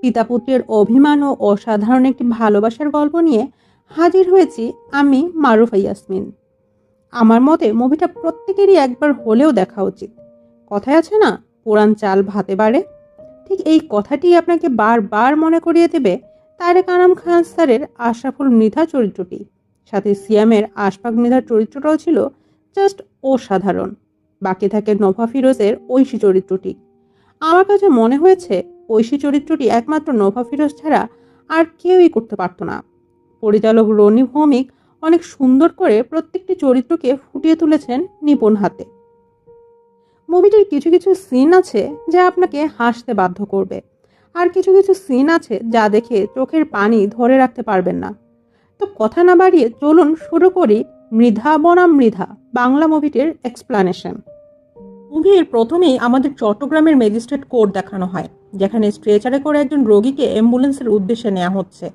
পিতা পুত্রের অভিমান ও অসাধারণ একটি ভালোবাসার গল্প নিয়ে হাজির হয়েছি আমি মারুফা ইয়াসমিন। আমার মতে মুভিটা প্রত্যেকেরই একবার হলেও দেখা উচিত। কথায় আছে না পুরান চাল ভাতে বাড়ে। ঠিক এই কথাটি আপনাকে বারবার মনে করিয়ে দেবে তারেক আনাম খান স্যারের আশরাফুল মৃধা চরিত্রটি। সাথে সিয়ামের আশফাক মৃধার চরিত্রটাও ছিল জাস্ট অসাধারণ। বাকি থাকে নভা ফিরোজের ঐশী চরিত্রটি। আমার কাছে মনে হয়েছে ঐশী চরিত্রটি একমাত্র নোভা ফিরোজ ছাড়া আর কেউই করতে পারতো না। পরিচালক রনি ভৌমিক অনেক সুন্দর করে প্রত্যেকটি চরিত্রকে ফুটিয়ে তুলেছেন নিপুণ হাতে। মুভিটির কিছু কিছু সিন আছে যা আপনাকে হাসতে বাধ্য করবে, আর কিছু কিছু সিন আছে যা দেখে চোখের পানি ধরে রাখতে পারবেন না। তো কথা না বাড়িয়ে চলুন শুরু করি মৃধা বনাম মৃধা, বাংলা মুভিটির এক্সপ্লানেশন মুভির প্রথমেই আমাদের চট্টগ্রামের ম্যাজিস্ট্রেট কোর্ট দেখানো হয়, যেখানে স্ট্রেচারে করে একজন রোগীকে অ্যাম্বুলেন্সের উদ্দেশ্যে নেওয়া হচ্ছে।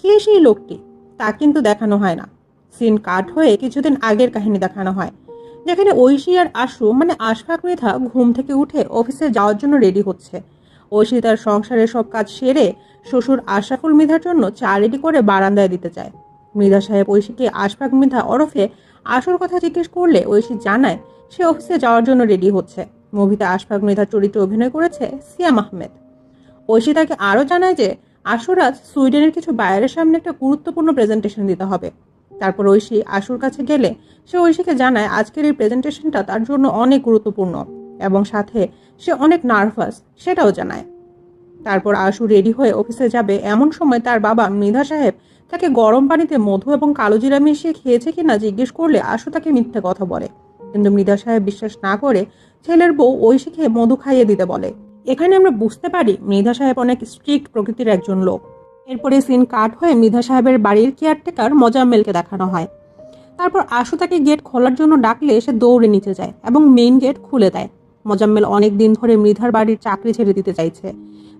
কে সেই লোকটি? তা কিন্তু দেখানো হয় না। সিন কাট হয়ে কিছুদিন আগের কাহিনী দেখানো হয়, যেখানে ঐশী আর আশু মানে আশফাক মৃধা, ঘুম থেকে উঠে অফিসে যাওয়ার জন্য রেডি হচ্ছে। ঐশী তার সংসারের সব কাজ সেরে শ্বশুর আশরাফুল মৃধার জন্য চা রেডি করে বারান্দায় দিতে চায়। মৃধা সাহেব ঐশীকে আশফাক মৃধা ওরফে আশুর কথা জিজ্ঞেস করলে ঐশী জানায় সে অফিসে যাওয়ার জন্য রেডি হচ্ছে। মুভিতে আশফাক মৃধার চরিত্রে অভিনয় করেছে সিয়াম আহমেদ। ঐশী তাকে আরও জানায় যে, আশুরাজ সুইডেনের কিছু বায়ারের সামনে একটা গুরুত্বপূর্ণ প্রেজেন্টেশন দিতে হবে। তারপর ঐশী আশুর কাছে গেলে সে ঐশীকে জানায়, আজকের এই প্রেজেন্টেশনটা তার জন্য অনেক গুরুত্বপূর্ণ এবং সাথে সে অনেক নার্ভাস সেটাও জানায়। তারপর আশু রেডি হয়ে অফিসে যাবে। এমন সময় তার বাবা মৃধা সাহেব তাকে গরম পানিতে মধু এবং কালো জিরা মিশিয়ে খেয়েছে কিনা জিজ্ঞেস করলে আশু তাকে মিথ্যে কথা বলে। কিন্তু মৃধা সাহেব বিশ্বাস না করে ছেলের বউ ঐশীকে মধু খাইয়ে দিতে বলে। এখানে আমরা বুঝতে পারি মৃধা সাহেব অনেক স্ট্রিক্ট প্রকৃতির একজন লোক। এরপরে সিন কাট হয়ে মৃধা সাহেবের বাড়ির কেয়ারটেকার মজাম্মেলকে দেখানো হয়। তারপর আশু তাকে গেট খোলার জন্য ডাকলে সে দৌড়ে নিচে যায় এবং মেইন গেট খুলে দেয়। মোজাম্মেল অনেক দিন ধরে মৃধার বাড়ির চাকরি ছেড়ে দিতে চাইছে।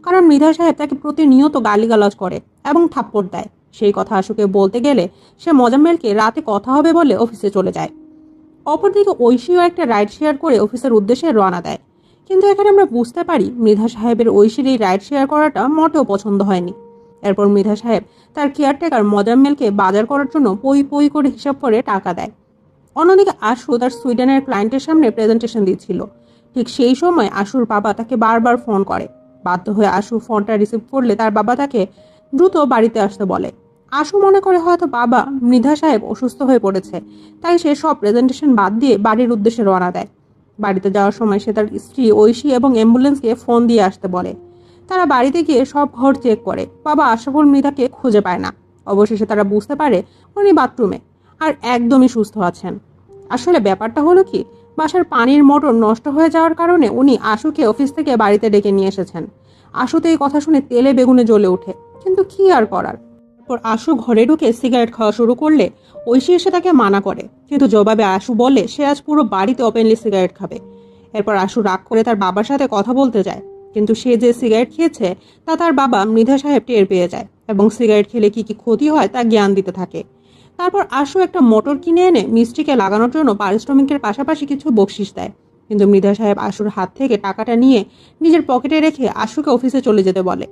কারণ মৃধা সাহেব তাকে প্রতিনিয়ত গালিগালাজ করে এবং থাপ্পড় দেয়। সেই কথা আশুকে বলতে গেলে সে মোজাম্মেলকে রাতে কথা হবে বলে অফিসে চলে যায়। অপরদিকে ঐশীও একটা রাইড শেয়ার করে অফিসের উদ্দেশ্যে রওনা দেয়। কিন্তু এখানে আমরা বুঝতে পারি মৃধা সাহেবের ঐশীর এই রাইড শেয়ার করাটা মোটেও পছন্দ হয়নি। এরপর মৃধা সাহেব তার কেয়ারটেকার মজাম্মেলকে বাজার করার জন্য পই পই করে হিসাব করে টাকা দেয়। অন্যদিকে আশু তার সুইডেনের ক্লায়েন্টের সামনে প্রেজেন্টেশন দিচ্ছিল। ঠিক সেই সময় আশুর বাবা তাকে বারবার ফোন করে। বাধ্য হয়ে আশু ফোনটা রিসিভ করলে তার বাবা তাকে দ্রুত বাড়িতে আসতে বলে। আশু মনে করে হয়তো বাবা মৃধা সাহেব অসুস্থ হয়ে পড়েছে। তাই সে সব প্রেজেন্টেশন বাদ দিয়ে বাড়ির উদ্দেশ্যে রওনা দেয়। বাড়িতে যাওয়ার সময় সে তার স্ত্রী, ঐশী এবং অ্যাম্বুলেন্সকে ফোন দিয়ে আসতে বলে। তারা বাড়িতে গিয়ে সব ঘর চেক করে। বাবা আশরাফুল মৃধাকে খুঁজে পায় না। অবশেষে তারা বুঝতে পারে উনি বাথরুমে আর একদমই সুস্থ আছেন। আসলে ব্যাপারটা হলো কি, বাসার পানির মোটর নষ্ট হয়ে যাওয়ার কারণে উনি আশুকে অফিস থেকে বাড়িতে ডেকে নিয়ে এসেছেন। আশুতে এই কথা শুনে তেলে বেগুনে জ্বলে ওঠে। কিন্তু কি আর করার? তারপর আশু ঘরে ঢুকে সিগারেট খাওয়া শুরু করলে, ঐশী এসে তাকে মানা করে। কিন্তু জবাবে আশু বলে, সে আজ পুরো বাড়িতে ওপেনলি সিগারেট খাবে। এরপর আশু রাগ করে তার বাবার সাথে কথা বলতে যায়। কিন্তু সে যে সিগারেট খেয়েছে, তা তার বাবা মৃধা সাহেব টের পেয়ে যায় এবং সিগারেট খেলে কি কি ক্ষতি হয় তা জ্ঞান দিতে থাকে। তারপর আশু একটা মোটর কিনে এনে মিস্ত্রিকে লাগানোর জন্য পারিশ্রমিকের পাশাপাশি কিছু বকশিস দেয়। কিন্তু মৃধা সাহেব আশুর হাত থেকে টাকাটা নিয়ে নিজের পকেটে রেখে আশুকে অফিসে চলে যেতে বলে।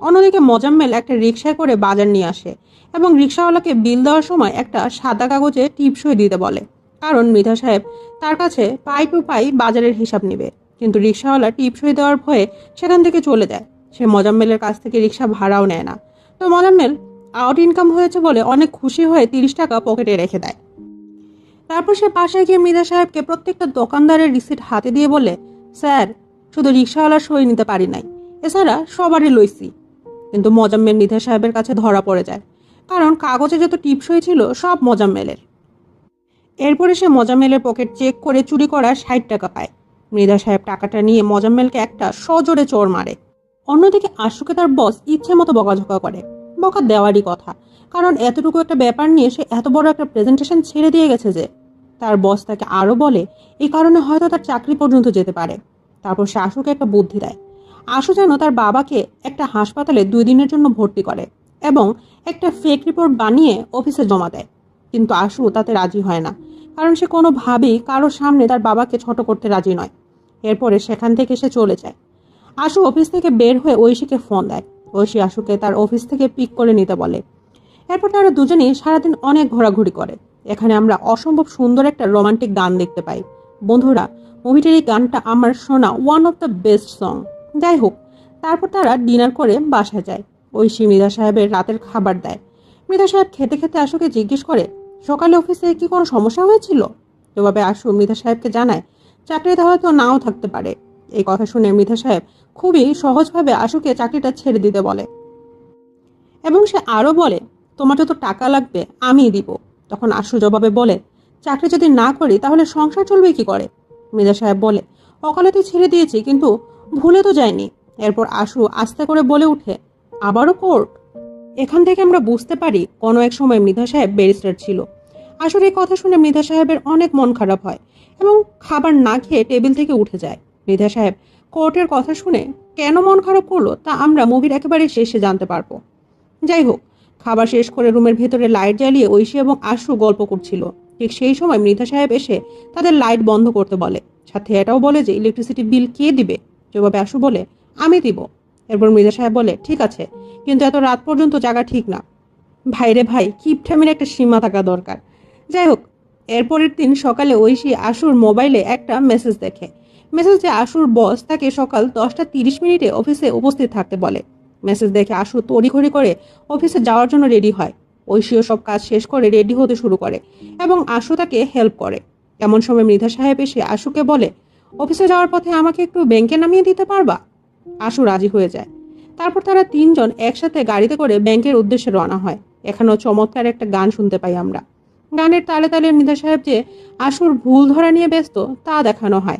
অন্যদিকে মজাম্মেল একটা রিক্সায় করে বাজার নিয়ে আসে এবং রিক্সাওয়ালাকে বিল দেওয়ার সময় একটা সাদা কাগজে টিপসই দিতে বলে। কারণ মৃধা সাহেব তার কাছে পাই টু পাই বাজারের হিসাব নেবে। কিন্তু রিক্সাওয়ালা টিপসই দেওয়ার ভয়ে সেখান থেকে চলে যায়। সে মজাম্মেলের কাছ থেকে রিক্সা ভাড়াও নেয় না। তো মজাম্মেল আউট ইনকাম হয়েছে বলে অনেক খুশি হয়ে তিরিশ টাকা পকেটে রেখে দেয়। তারপর সে পাশে গিয়ে মৃধা সাহেবকে প্রত্যেকটা দোকানদারের রিসিট হাতে দিয়ে বলে, স্যার, শুধু রিক্সাওয়ালার সই নিতে পারি নাই। এছাড়া সবারই লইছি। কিন্তু মজাম্মেল নিধা সাহেবের কাছে ধরা পড়ে যায়। কারণ কাগজে যত টিপসই ছিল, সব মজাম্মেলের। এরপরে সে মজাম্মেলের পকেট চেক করে চুরি করার ষাট টাকা পায়। মৃধা সাহেব টাকাটা নিয়ে মজাম্মেলকে একটা সজোরে চোর মারে। অন্যদিকে আশুকে তার বস ইচ্ছে মতো বকাঝকা করে। বকা দেওয়ারই কথা। কারণ এতটুকু একটা ব্যাপার নিয়ে সে এত বড় একটা প্রেজেন্টেশন ছেড়ে দিয়ে গেছে যে, তার বস তাকে আরও বলে এই কারণে হয়তো তার চাকরি পর্যন্ত যেতে পারে। তারপর সে আশুকে একটা বুদ্ধি দেয়। আশু যেন তার বাবাকে একটা হাসপাতালে দুই দিনের জন্য ভর্তি করে এবং একটা ফেক রিপোর্ট বানিয়ে অফিসে জমা দেয়। কিন্তু আশু তাতে রাজি হয় না, কারণ সে কোনোভাবেই কারোর সামনে তার বাবাকে ছোট করতে রাজি নয়। এরপরে সেখান থেকে সে চলে যায়। আশু অফিস থেকে বের হয়ে ঐশীকে ফোন দেয়। ঐশী আশুকে তার অফিস থেকে পিক করে নিতে বলে। এরপর তারা দুজনেই সারাদিন অনেক ঘোরাঘুরি করে। এখানে আমরা অসম্ভব সুন্দর একটা রোমান্টিক গান দেখতে পাই। বন্ধুরা মুভিটির এই গানটা আমার শোনা one of the best song যাই হোক তারপর তারা ডিনার করে বাসায় যায়। ঐশী মৃধা সাহেবের রাতের খাবার দেয়। মৃধা সাহেব খেতে খেতে আশুকে জিজ্ঞেস করে, সকালে অফিসে কি কোনো সমস্যা হয়েছিল? জবাবে আশু মৃধা সাহেবকে জানায় চাকরিতে হয়তো নাও থাকতে পারে। এই কথা শুনে মৃধা সাহেব খুবই সহজভাবে আশুকে চাকরিটা ছেড়ে দিতে বলে। এবং সে আরও বলে, তোমার যত টাকা লাগবে, আমিই দিব। তখন আশু জবাবে বলে, চাকরি যদি না করি, তাহলে সংসার চলবে কি করে? মৃধা সাহেব বলে, অকালে তুই ছেড়ে দিয়েছি, কিন্তু ভুলে তো যায়নি এরপর আশু আস্তে করে বলে উঠে, আবারও কোর্ট? এখান থেকে আমরা বুঝতে পারি কোনো এক সময় মৃধা সাহেব ব্যারিস্টার ছিল। আসলে এই কথা শুনে মৃধা সাহেবের অনেক মন খারাপ হয় এবং খাবার না খেয়ে টেবিল থেকে উঠে যায়। মৃধা সাহেব কোর্টের কথা শুনে কেন মন খারাপ করল তা আমরা মুভির একেবারে শেষে জানতে পারব। যাই হোক, খাবার শেষ করে রুমের ভেতরে লাইট জ্বালিয়ে ঐশী এবং আশু গল্প করছিল। ঠিক সেই সময় মৃধা সাহেব এসে তাদের লাইট বন্ধ করতে বলে। সাথে এটাও বলে যে ইলেকট্রিসিটি বিল কে দিবে? জবাবে আশু বলে, আমি দিব। এরপর মৃধা সাহেব বলে, ঠিক আছে, কিন্তু এত রাত পর্যন্ত জায়গা ঠিক না। ভাইরে ভাই, কিপঠামির একটা সীমা থাকা দরকার। যাই হোক, এরপরের দিন সকালে ঐশী আশুর মোবাইলে একটা মেসেজ দেখে। মেসেজে আশুর বস তাকে সকাল দশটা তিরিশ মিনিটে অফিসে উপস্থিত থাকতে বলে। মেসেজ দেখে আশু তড়িঘড়ি করে অফিসে যাওয়ার জন্য রেডি হয়। ঐশীও সব কাজ শেষ করে রেডি হতে শুরু করে এবং আশু তাকে হেল্প করে। এমন সময় মৃধা সাহেব এসে আশুকে বলে অফিসে যাওয়ার পথে আমাকে একটু ব্যাংকে নামিয়ে দিতে পারবা? আশু রাজি হয়ে যায়। তারপর তারা তিনজন একসাথে গাড়িতে করে ব্যাংকের উদ্দেশ্যে রওনা হয়। এখানেও চমৎকার একটা গান শুনতে পাই আমরা। গানের তালে তালে মৃধা সাহেব যে আশুর ভুল ধরা নিয়ে ব্যস্ত, তা দেখানো হয়।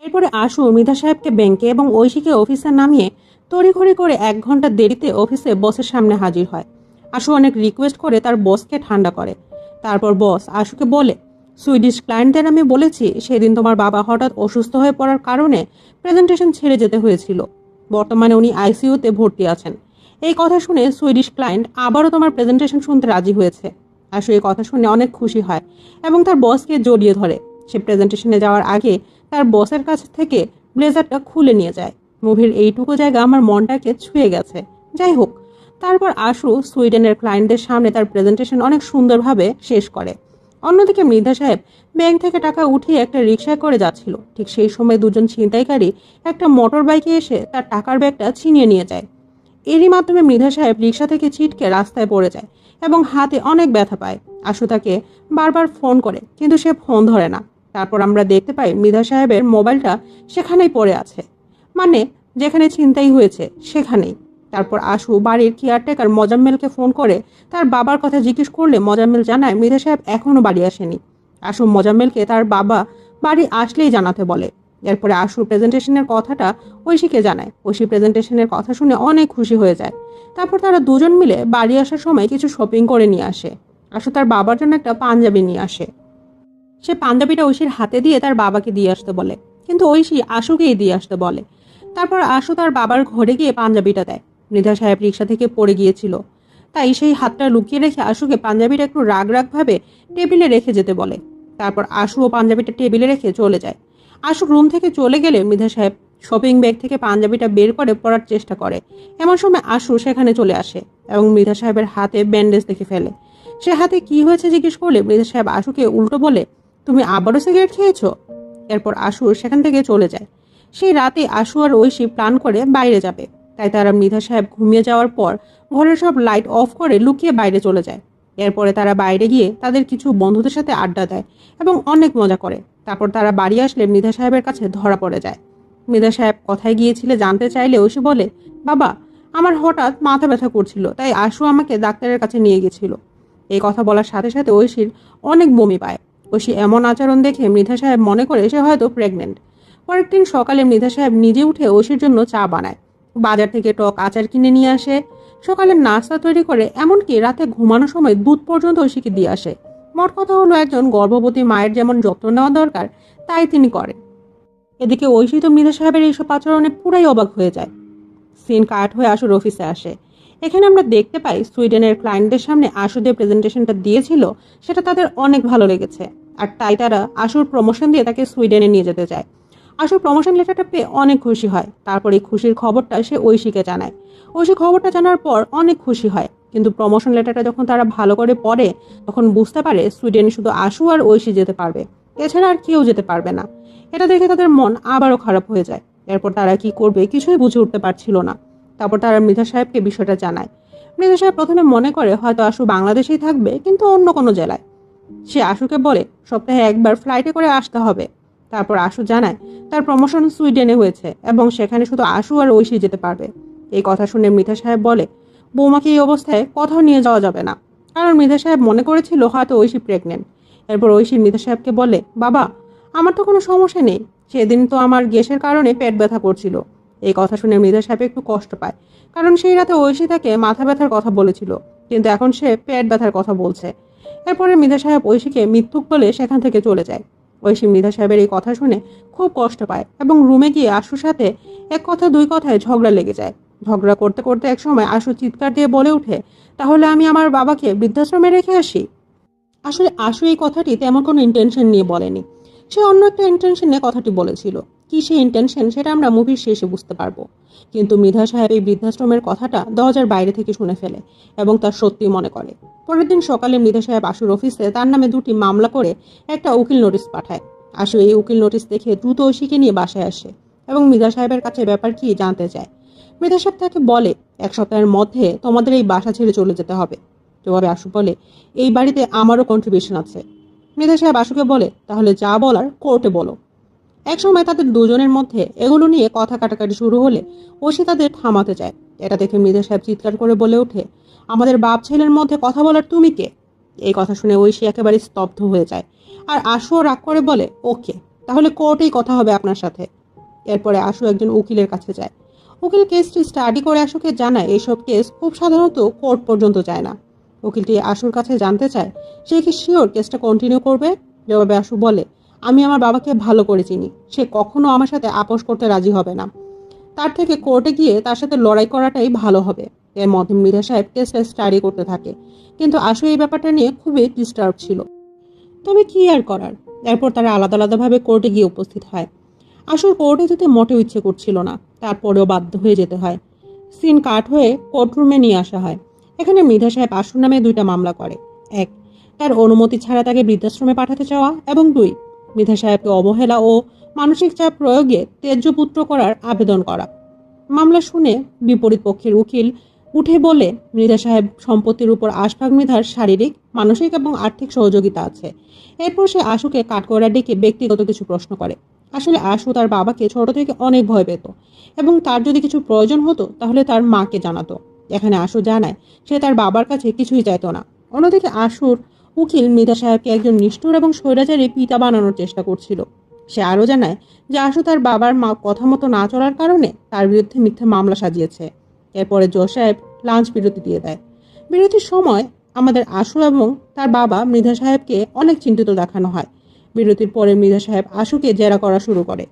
এরপরে আশু মৃধা সাহেবকে ব্যাংকে এবং ঐশীকে অফিসে নামিয়ে তড়িঘড়ি করে এক ঘণ্টা দেরিতে অফিসে বসের সামনে হাজির হয়। আশু অনেক রিকোয়েস্ট করে তার বসকে ঠান্ডা করে। তারপর বস আশুকে বলে সুইডিশ ক্লায়েন্টদের আমি বলেছি, সেদিন তোমার বাবা হঠাৎ অসুস্থ হয়ে পড়ার কারণে প্রেজেন্টেশন ছেড়ে যেতে হয়েছিল। বর্তমানে উনি আইসিইউতে ভর্তি আছেন। এই কথা শুনে সুইডিশ ক্লায়েন্ট আবারও তোমার প্রেজেন্টেশন শুনতে রাজি হয়েছে। আশু এই কথা শুনে অনেক খুশি হয় এবং তার বসকে জড়িয়ে ধরে। সে প্রেজেন্টেশনে যাওয়ার আগে তার বসের কাছ থেকে ব্লেজারটা খুলে নিয়ে যায়। মুভির এইটুকু জায়গা আমার মনটাকে ছুঁয়ে গেছে। যাই হোক, তারপর আশু সুইডেনের ক্লায়েন্টদের সামনে তার প্রেজেন্টেশন অনেক সুন্দরভাবে শেষ করে। অন্যদিকে মৃধা সাহেব ব্যাংক থেকে টাকা উঠিয়ে একটা রিক্সায় করে যাচ্ছিল। ঠিক সেই সময় দুজন ছিনতাইকারী একটা মোটর বাইকে এসে তার টাকার ব্যাগটা ছিনিয়ে নিয়ে যায়। এরই মাধ্যমে মৃধা সাহেব রিক্সা থেকে ছিটকে রাস্তায় পড়ে যায় এবং হাতে অনেক ব্যথা পায়। আশু তাকে বারবার ফোন করে, কিন্তু সে ফোন ধরে না। তারপর আমরা দেখতে পাই মৃধা সাহেবের মোবাইলটা সেখানেই পড়ে আছে। মানে যেখানে ছিনতাই হয়েছে সেখানেই। তারপর আশু বাড়ির কেয়ারটেকার মজাম্মেলকে ফোন করে, তার বাবার কথা জিজ্ঞেস করলে মজাম্মেল জানায়, মৃধা সাহেব এখনও বাড়ি আসেনি। আশু মজাম্মেলকে তার বাবা বাড়ি আসলেই জানাতে বলে। এরপরে আশু প্রেজেন্টেশনের কথাটা ঐশীকে জানায়। ঐশী প্রেজেন্টেশনের কথা শুনে অনেক খুশি হয়ে যায়। তারপর তারা দুজন মিলে বাড়ি আসার সময় কিছু শপিং করে নিয়ে আসে। আশু তার বাবার জন্য একটা পাঞ্জাবি নিয়ে আসে। সে পাঞ্জাবিটা ঐশীর হাতে দিয়ে তার বাবাকে দিয়ে আসতে বলে। কিন্তু ঐশী আশুকেই দিয়ে আসতে বলে। তারপর আশু তার বাবার ঘরে গিয়ে পাঞ্জাবিটা দেয়। মৃধা সাহেব রিক্সা থেকে পড়ে গিয়েছিল। তাই সেই হাতটা লুকিয়ে রেখে আশুকে পাঞ্জাবিটা একটু রাগ রাগভাবে টেবিলে রেখে যেতে বলে। তারপর আশু ও পাঞ্জাবিটা টেবিলে রেখে চলে যায়। আশু রুম থেকে চলে গেলে মৃধা সাহেব শপিং ব্যাগ থেকে পাঞ্জাবিটা বের করে পড়ার চেষ্টা করে। এমন সময় আশু সেখানে চলে আসে এবং মৃধা সাহেবের হাতে ব্যান্ডেজ দেখে ফেলে। সে হাতে কি হয়েছে জিজ্ঞেস করলে মৃধা সাহেব আশুকে উল্টো বলে, তুমি আবারও সিগারেট খেয়েছো? এরপর আশু সেখান থেকে চলে যায়। সেই রাতে আশু আর ঐশী প্ল্যান করে বাইরে যাবে। তাই তারা মৃধা সাহেব ঘুমিয়ে যাওয়ার পর ঘরের সব লাইট অফ করে লুকিয়ে বাইরে চলে যায়। এরপরে তারা বাইরে গিয়ে তাদের কিছু বন্ধুদের সাথে আড্ডা দেয় এবং অনেক মজা করে। তারপর তারা বাড়ি আসলে মৃধা সাহেবের কাছে ধরা পড়ে যায়। মৃধা সাহেব কোথায় গিয়েছিলে জানতে চাইলে ঐশী বলে, বাবা, আমার হঠাৎ মাথা ব্যথা করছিল, তাই আশু আমাকে ডাক্তারের কাছে নিয়ে গেছিল এই কথা বলার সাথে সাথে ঐশীর অনেক বমি পায়। ঐশী এমন আচরণ দেখে মৃধা সাহেব মনে করে সে হয়তো প্রেগনেন্ট পরের দিন সকালে মৃধা সাহেব নিজে উঠে ঐশীর জন্য চা বানায়। বাজার থেকে টক আচার কিনে নিয়ে আসে। সকালে নাস্তা তৈরি করে, এমনকি রাতে ঘুমানোর সময় দুধ পর্যন্ত ঐশীকে দিয়ে আসে। মোট কথা হলো একজন গর্ভবতী মায়ের যেমন যত্ন নেওয়া দরকার, তাই তিনি করেন। এদিকে ঐশী তো মৃধা সাহেবের এইসব আচরণে পুরাই অবাক হয়ে যায়। সিন কাট হয়ে আসুর অফিসে আসে। এখানে আমরা দেখতে পাই সুইডেনের ক্লায়েন্টদের সামনে আশু যে প্রেজেন্টেশনটা দিয়েছিল, সেটা তাদের অনেক ভালো লেগেছে। আর তাই তারা আশুর প্রমোশন দিয়ে তাকে সুইডেনে নিয়ে যেতে চায়। আসল প্রমোশন লেটারটা পেয়ে অনেক খুশি হয়। তারপর এই খুশির খবরটা সে ঐশীকে জানায়। ঐশী খবরটা জানার পর অনেক খুশি হয়। কিন্তু প্রমোশন লেটারটা যখন তারা ভালো করে পড়ে, তখন বুঝতে পারে সুইডেনে শুধু আশু আর ঐশী যেতে পারবে। এছাড়া আর কেউ যেতে পারবে না। এটা দেখে তাদের মন আবারও খারাপ হয়ে যায়। এরপর তারা কি করবে কিছুই বুঝে উঠতে পারছিল না। তারপর তারা মৃধা সাহেবকে বিষয়টা জানায়। মৃধা সাহেব প্রথমে মনে করে হয়তো আশু বাংলাদেশেই থাকবে, কিন্তু অন্য কোনো জেলায়। সে আশুকে বলে, সপ্তাহে একবার ফ্লাইটে করে আসতে হবে। তারপর আশু জানায়, তার প্রমোশন সুইডেনে হয়েছে এবং সেখানে শুধু আশু আর ঐশী যেতে পারবে। এই কথা শুনে মৃধা সাহেব বলে, বৌমাকে এই অবস্থায় কোথাও নিয়ে যাওয়া যাবে না। কারণ মৃধা সাহেব মনে করেছিল হয়তো ঐশী প্রেগনেন্ট এরপর ঐশী মৃধা সাহেবকে বলে, বাবা, আমার তো কোনো সমস্যা নেই। সেদিন তো আমার গ্যাসের কারণে পেট ব্যথা করছিল। এই কথা শুনে মৃধা সাহেব একটু কষ্ট পায়, কারণ সেই রাতে ঐশী তাকে মাথা ব্যথার কথা বলেছিল, কিন্তু এখন সে পেট ব্যথার কথা বলছে। এরপরে মৃধা সাহেব ঐশীকে মিথ্যুক বলে সেখান থেকে চলে যায়। ঐশী মৃধা সাহেবের এই কথা শুনে খুব কষ্ট পায় এবং রুমে গিয়ে আশুর সাথে এক কথা, দুই কথায় ঝগড়া লেগে যায়। ঝগড়া করতে করতে এক সময় আশু চিৎকার দিয়ে বলে উঠে তাহলে আমি আমার বাবাকে বৃদ্ধাশ্রমে রেখে আসি? আসলে আশু এই কথাটি তেমন কোনো ইন্টেনশন নিয়ে বলেনি। সে অন্য একটা ইন্টেনশন নিয়ে কথাটি বলেছিল। কি সেই ইন্টেনশন সেটা আমরা মুভির শেষে বুঝতে পারব। কিন্তু মৃধা সাহেব এই বৃদ্ধাশ্রমের কথাটা দরজার বাইরে থেকে শুনে ফেলে এবং তার সত্যি মনে করে। পরের দিন সকালে মৃধা সাহেব আশুর অফিসে তার নামে দুটি মামলা করে একটা উকিল নোটিশ পাঠায়। আশু এই উকিল নোটিশ দেখে দ্রুত ঐশীকে নিয়ে বাসায় আসে এবং মৃধা সাহেবের কাছে ব্যাপার কি জানতে চায়। মৃধা সাহেব তাকে বলে, এক সপ্তাহের মধ্যে তোমাদের এই বাসা ছেড়ে চলে যেতে হবে। জবাবে আশু বলে, এই বাড়িতে আমারও কন্ট্রিবিউশন আছে। মৃধা সাহেব আশুকে বলে, তাহলে যা বলার কোর্টে বলো। এক সময় তাদের দুজনের মধ্যে এগুলো নিয়ে কথা কাটাকাটি শুরু হলে ওসি তাদের থামাতে চায়। এটা দেখে মৃধা সাহেব চিৎকার করে বলে ওঠে, আমাদের বাপ ছেলের মধ্যে কথা বলার তুমি কে? এই কথা শুনে ঐশী একেবারে স্তব্ধ হয়ে যায় আর আশুও রাগ করে বলে, ওকে, তাহলে কোর্টেই কথা হবে আপনার সাথে। এরপরে আশু একজন উকিলের কাছে যায়। উকিল কেসটি স্টাডি করে আশুকে জানায়, এইসব কেস খুব সাধারণত কোর্ট পর্যন্ত যায় না। উকিলটি আশুর কাছে জানতে চায়, সে কি শিওর কেসটা কন্টিনিউ করবে? জবাবে আশু বলে আমি আমার বাবাকে ভালো করে চিনি। সে কখনো আমার সাথে আপোষ করতে রাজি হবে না। তার থেকে কোর্টে গিয়ে তার সাথে লড়াই করাটাই ভালো হবে। এর মধ্যে মীরা সাহেব কেসটা স্টাডি করতে থাকে। কিন্তু আশু এই ব্যাপারটা নিয়ে খুবই ডিস্টার্ব ছিল। তবে কি আর করার? এরপর তারা আলাদা আলাদাভাবে কোর্টে গিয়ে উপস্থিত হয়। আশুর কোর্টে যেতে মোটেও ইচ্ছে করছিল না। তারপরেও বাধ্য হয়ে যেতে হয়। সিন কাট হয়ে কোর্টরুমে নিয়ে আসা হয়। এখানে মৃধা সাহেব আশুর নামে দুইটা মামলা করে। এক, তার অনুমতি ছাড়া তাকে বৃদ্ধাশ্রমে পাঠাতে চাওয়া এবং দুই মৃধা সাহেবকে অবহেলা ও মানসিক চাপ প্রয়োগে তেজ্যপুত্র করার আবেদন করা। মামলা শুনে বিপরীত পক্ষের উকিল উঠে বলে, মৃধা সাহেব সম্পত্তির উপর আশফাক মৃধার শারীরিক, মানসিক এবং আর্থিক সহযোগিতা আছে। এরপর সে আশুকে কাঠগড়া ডেকে ব্যক্তিগত কিছু প্রশ্ন করে। আসলে আশু তার বাবাকে ছোট থেকে অনেক ভয় পেত এবং তার যদি কিছু প্রয়োজন হতো, তাহলে তার মাকে জানাতো। এখানে আশু জানায়, সে তার বাবার কাছে কিছুই চাইতো না। অন্যদিকে আশুর উকিল মৃধা সাহেবকে একজন নিষ্ঠুর এবং স্বৈরাচারী পিতা বানানোর চেষ্টা করছিল। সে আরও জানায় যে আশু তার বাবার মা কথা মতো না চলার কারণে তার বিরুদ্ধে মিথ্যা মামলা সাজিয়েছে। এরপরে জজ সাহেব লাঞ্চ বিরতি দিয়ে দেয়। বিরতির সময় আমাদের আশু এবং তার বাবা মৃধা সাহেবকে অনেক চিন্তিত দেখানো হয়। বিরতির পরে মৃধা সাহেব আশুকে জেরা করা শুরু করে।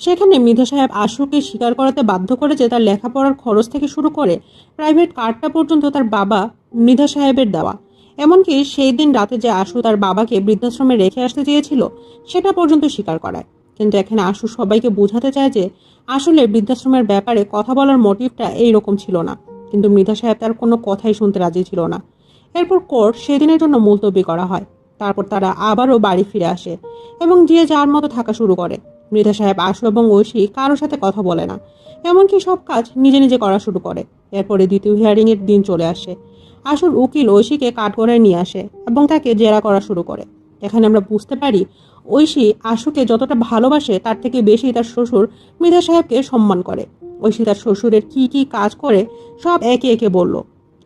সেখানে মৃধা সাহেব আশুকে স্বীকার করাতে বাধ্য করে যে তার লেখাপড়ার খরচ থেকে শুরু করে প্রাইভেট কার্ডটা পর্যন্ত তার বাবা মৃধা সাহেবের দেওয়া। এমনকি সেই দিন রাতে যে আশু তার বাবাকে বৃদ্ধাশ্রমে রেখে আসতে চেয়েছিল, সেটা পর্যন্ত স্বীকার করায়। কিন্তু এখানে আশু সবাইকে বোঝাতে চায় যে, আসলে বৃদ্ধাশ্রমের ব্যাপারে কথা বলার মোটিভটা এই রকম ছিল না। কিন্তু মৃধা সাহেব তার কোনো কথাই শুনতে রাজি ছিল না। এরপর কোর্ট সেদিনের জন্য মুলতবি করা হয়। তারপর তারা আবারও বাড়ি ফিরে আসে এবং যে যার মতো থাকা শুরু করে। মৃধা সাহেব, আশু এবং ঐশী কারোর সাথে কথা বলে না। এমনকি সব কাজ নিজে নিজে করা শুরু করে। এরপরে দ্বিতীয় হিয়ারিংয়ের দিন চলে আসে। আশুর উকিল ঐশীকে কাঠগড়ায় নিয়ে আসে এবং তাকে জেরা করা শুরু করে। এখানে আমরা বুঝতে পারি, ঐশী আশুকে যতটা ভালোবাসে তার থেকে বেশি তার শ্বশুর মৃধা সাহেবকে সম্মান করে। ঐশী তার শ্বশুরের কি কি কাজ করে সব একে একে বলল।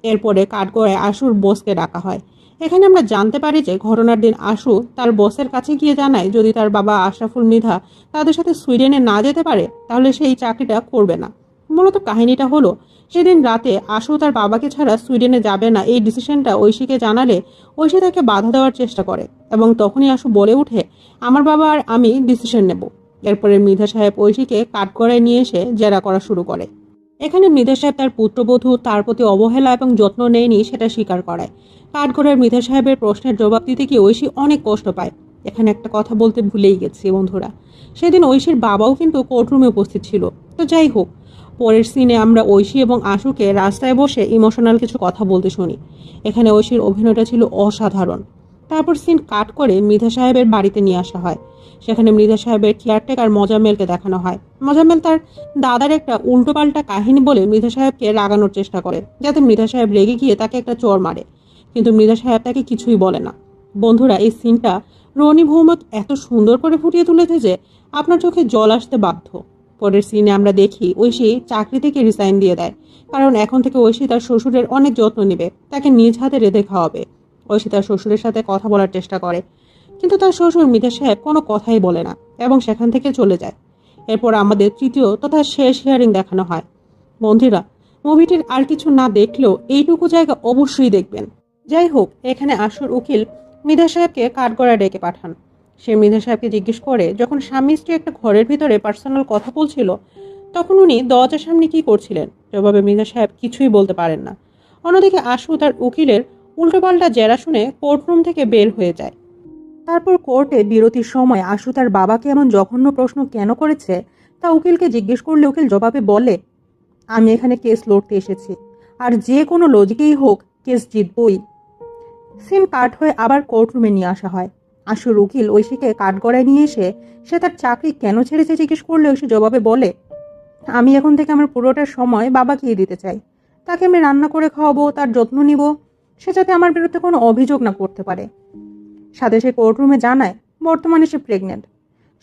এরপরে কাঠগড়ায় আশুর বসকে ডাকা হয়। এখানে আমরা জানতে পারি যে ঘটনার দিন আশু তার বসের কাছে গিয়ে জানায়, যদি তার বাবা আশরাফুল মৃধা তাদের সাথে সুইডেনে না যেতে পারে, তাহলে সেই চাকরিটা করবে না। মূলত কাহিনীটা হলো সেদিন রাতে আশু তার বাবাকে ছাড়া সুইডেনে যাবে না এই ডিসিশনটা ঐশীকে জানালে ঐশী তাকে বাধা দেওয়ার চেষ্টা করে এবং তখনই আশু বলে উঠে আমার বাবা আর আমি ডিসিশন নেব। এরপরে মৃধা সাহেব ঐশীকে কাঠগড়ায় নিয়ে এসে জেরা করা শুরু করে। এখানে মৃধা সাহেব তার পুত্রবধূ, তার প্রতি অবহেলা এবং যত্ন নেয়নি সেটা স্বীকার করায়। কাঠগড়ার মৃধা সাহেবের প্রশ্নের জবাব দিতে গিয়ে ঐশী অনেক কষ্ট পায়। এখানে একটা কথা বলতে ভুলেই গেছি বন্ধুরা। সেদিন ঐশীর বাবাও কিন্তু কোর্টরুমে উপস্থিত ছিল। তো যাই হোক পরের সিনে আমরা ঐশী এবং আশুকে রাস্তায় বসে ইমোশনাল কিছু কথা বলতে শুনি। এখানে ঐশীর অভিনয়টা ছিল অসাধারণ। তারপর সিন কাট করে মৃধা সাহেবের বাড়িতে নিয়ে আসা হয়। সেখানে মৃধা সাহেবের কেয়ারটেকার মজামেলকে দেখানো হয়। মজামেল তার দাদার একটা উল্টোপাল্টা কাহিনী বলে মৃধা সাহেবকে রাগানোর চেষ্টা করে, যাতে মৃধা সাহেব রেগে গিয়ে তাকে একটা চোর মারে। কিন্তু মৃধা সাহেব তাকে কিছুই বলে না। বন্ধুরা, এই সিনটা রনি ভৌমত এত সুন্দর করে ফুটিয়ে তুলেছে যে আপনার চোখে জল আসতে বাধ্য। পরের সিনে আমরা দেখি ঐশী চাকরি থেকে রিসাইন দিয়ে দেয়। কারণ এখন থেকে ঐশী তার শ্বশুরের অনেক যত্ন নেবে, তাকে নিজ হাতে রেঁধে খাওয়াবে। ঐশী তার শ্বশুরের সাথে কথা বলার চেষ্টা করে, কিন্তু তার শ্বশুর মিতা সাহেব কোনো কথাই বলে না এবং সেখান থেকে চলে যায়। এরপর আমাদের তৃতীয় তথা শেষ হিয়ারিং দেখানো হয়। বন্ধুরা, মুভিটির আর কিছু না দেখলেও এইটুকু জায়গা অবশ্যই দেখবেন। যাই হোক, এখানে আসর উকিল মৃধা সাহেবকে কাঠগড়ায় ডেকে পাঠান। সে মৃধা সাহেবকে জিজ্ঞেস করে, যখন স্বামী স্ত্রী একটা ঘরের ভিতরে পার্সোনাল কথা বলছিল, তখন উনি দরজার সামনে কি করছিলেন? জবাবে মৃধা সাহেব কিছুই বলতে পারেন না। অন্যদিকে আশু তার উকিলের উল্টোপাল্টা জেরা শুনে কোর্টরুম থেকে বের হয়ে যায়। তারপর কোর্টে বিরতির সময় আশু তার বাবাকে এমন জঘন্য প্রশ্ন কেন করেছে, তা উকিলকে জিজ্ঞেস করলে উকিল জবাবে বলে, আমি এখানে কেস লড়তে এসেছি, আর যে কোনো লজিকেই হোক কেস জিতবই। সিন কাট হয়ে আবার কোর্টরুমে নিয়ে আসা হয়। আশুর উকিল ঐশীকে কাঠগড়ায় নিয়ে এসে সে তার চাকরি কেন ছেড়েছে জিজ্ঞেস করলে ঐশী জবাবে বলে, আমি এখন থেকে আমার পুরোটা সময় বাবাকেই দিতে চাই। তাকে আমি রান্না করে খাওয়াবো, তার যত্ন নিব। সে যাতে আমার বিরুদ্ধে কোনো অভিযোগ না করতে পারে। সাথে সে কোর্টরুমে জানায়, বর্তমানে সে প্রেগনেন্ট।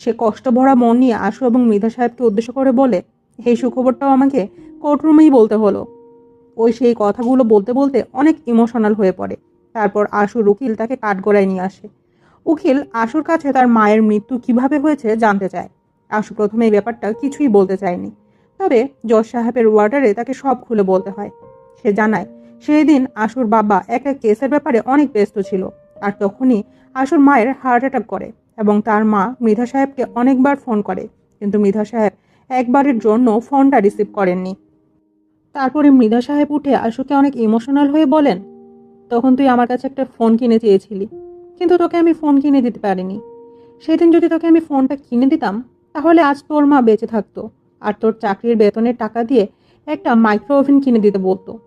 সে কষ্ট ভরা মন নিয়ে আশু এবং মৃধা সাহেবকে উদ্দেশ্য করে বলে এই সুখবরটাও আমাকে কোর্টরুমেই বলতে হলো। ওই সেই কথাগুলো বলতে বলতে অনেক ইমোশনাল হয়ে পড়ে। তারপর আশু রুকিল তাকে কাঠগড়ায় নিয়ে আসে। উকিল আশুর কাছে তার মায়ের মৃত্যু কীভাবে হয়েছে জানতে চায়। আশু প্রথমে এই ব্যাপারটা কিছুই বলতে চায়নি। তবে জজ সাহেবের ওয়ার্ডারে তাকে সব খুলে বলতে হয়। সে জানায় সেই দিন আশুর বাবা একটা কেসের ব্যাপারে অনেক ব্যস্ত ছিল আর তখনই আশুর মায়ের হার্ট অ্যাটাক করে এবং তার মা মৃধা সাহেবকে অনেকবার ফোন করে, কিন্তু মৃধা সাহেব একবারের জন্য ফোনটা রিসিভ করেননি। তারপরে মৃধা সাহেব উঠে আশুকে অনেক ইমোশনাল হয়ে বলেন, তখন তুই আমার কাছে একটা ফোন কিনে চেয়েছিলি। কিন্তু তোকে আমি ফোন কিনে দিতে পারিনি। সেদিন যদি তোকে আমি ফোনটা কিনে দিতাম, তাহলে আজ তোর মা বেঁচে থাকতো আর তোর চাকরির বেতনের টাকা দিয়ে একটা মাইক্রো ওভেন কিনে দিতে বলতো।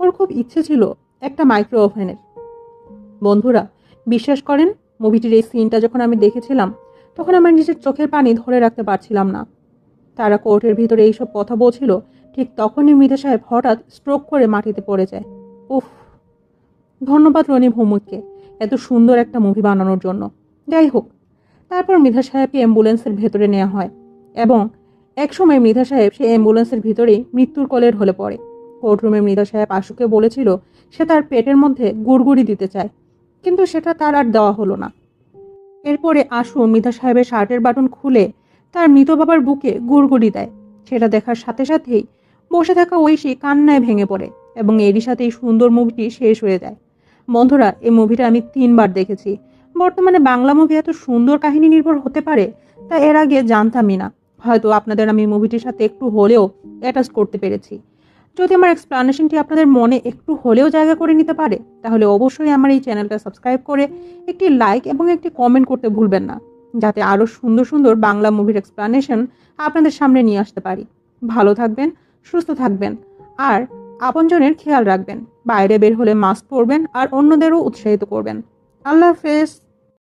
ওর খুব ইচ্ছে ছিল একটা মাইক্রো ওভেনের বন্ধুরা, বিশ্বাস করেন মুভিটির এই সিনটা যখন আমি দেখেছিলাম, তখন আমার নিজের চোখের পানি ধরে রাখতে পারছিলাম না। তারা কোর্টের ভিতরে এইসব কথা বলছিল, ঠিক তখনই মৃধা সাহেব হঠাৎ স্ট্রোক করে মাটিতে পড়ে যায়। উফ! ধন্যবাদ রনি ভৌমিককে। এত সুন্দর একটা মুভি বানানোর জন্য। যাই হোক, তারপর মৃধা সাহেবকে অ্যাম্বুলেন্সের ভেতরে নেওয়া হয় এবং একসময় মৃধা সাহেব সেই অ্যাম্বুলেন্সের ভিতরেই মৃত্যুর কোলে ঢলে পড়ে। কোর্টরুমে মৃধা সাহেব আশুকে বলেছিল, সে তার পেটের মধ্যে গুড়গুড়ি দিতে চায়, কিন্তু সেটা তার আর দেওয়া হলো না। এরপরে আশু মৃধা সাহেবের শার্টের বাটন খুলে তার মৃত বাবার বুকে গুড়গুড়ি দেয়। সেটা দেখার সাথে সাথেই বসে থাকা ঐশী কান্নায় ভেঙে পড়ে এবং এরই সাথেই সুন্দর মুভিটি শেষ হয়ে যায়। বন্ধুরা, এই মুভিটা আমি তিনবার দেখেছি। বর্তমানে বাংলা মুভি এত সুন্দর কাহিনী নির্ভর হতে পারে, তা এর আগে জানতামই না। হয়তো আপনাদের আমি মুভিটির সাথে একটু হলেও অ্যাটাচ করতে পেরেছি। যদি আমার এক্সপ্লানেশনটি আপনাদের মনে একটু হলেও জায়গা করে নিতে পারে, তাহলে অবশ্যই আমার এই চ্যানেলটা সাবস্ক্রাইব করে একটি লাইক এবং একটি কমেন্ট করতে ভুলবেন না, যাতে আরও সুন্দর সুন্দর বাংলা মুভির এক্সপ্লানেশন আপনাদের সামনে নিয়ে আসতে পারি। ভালো থাকবেন, সুস্থ থাকবেন, আর আপনজনের খেয়াল রাখবেন। বাইরে বের হলে মাস্ক পরবেন আর অন্যদেরও উৎসাহিত করবেন। আল্লাহ হাফেজ।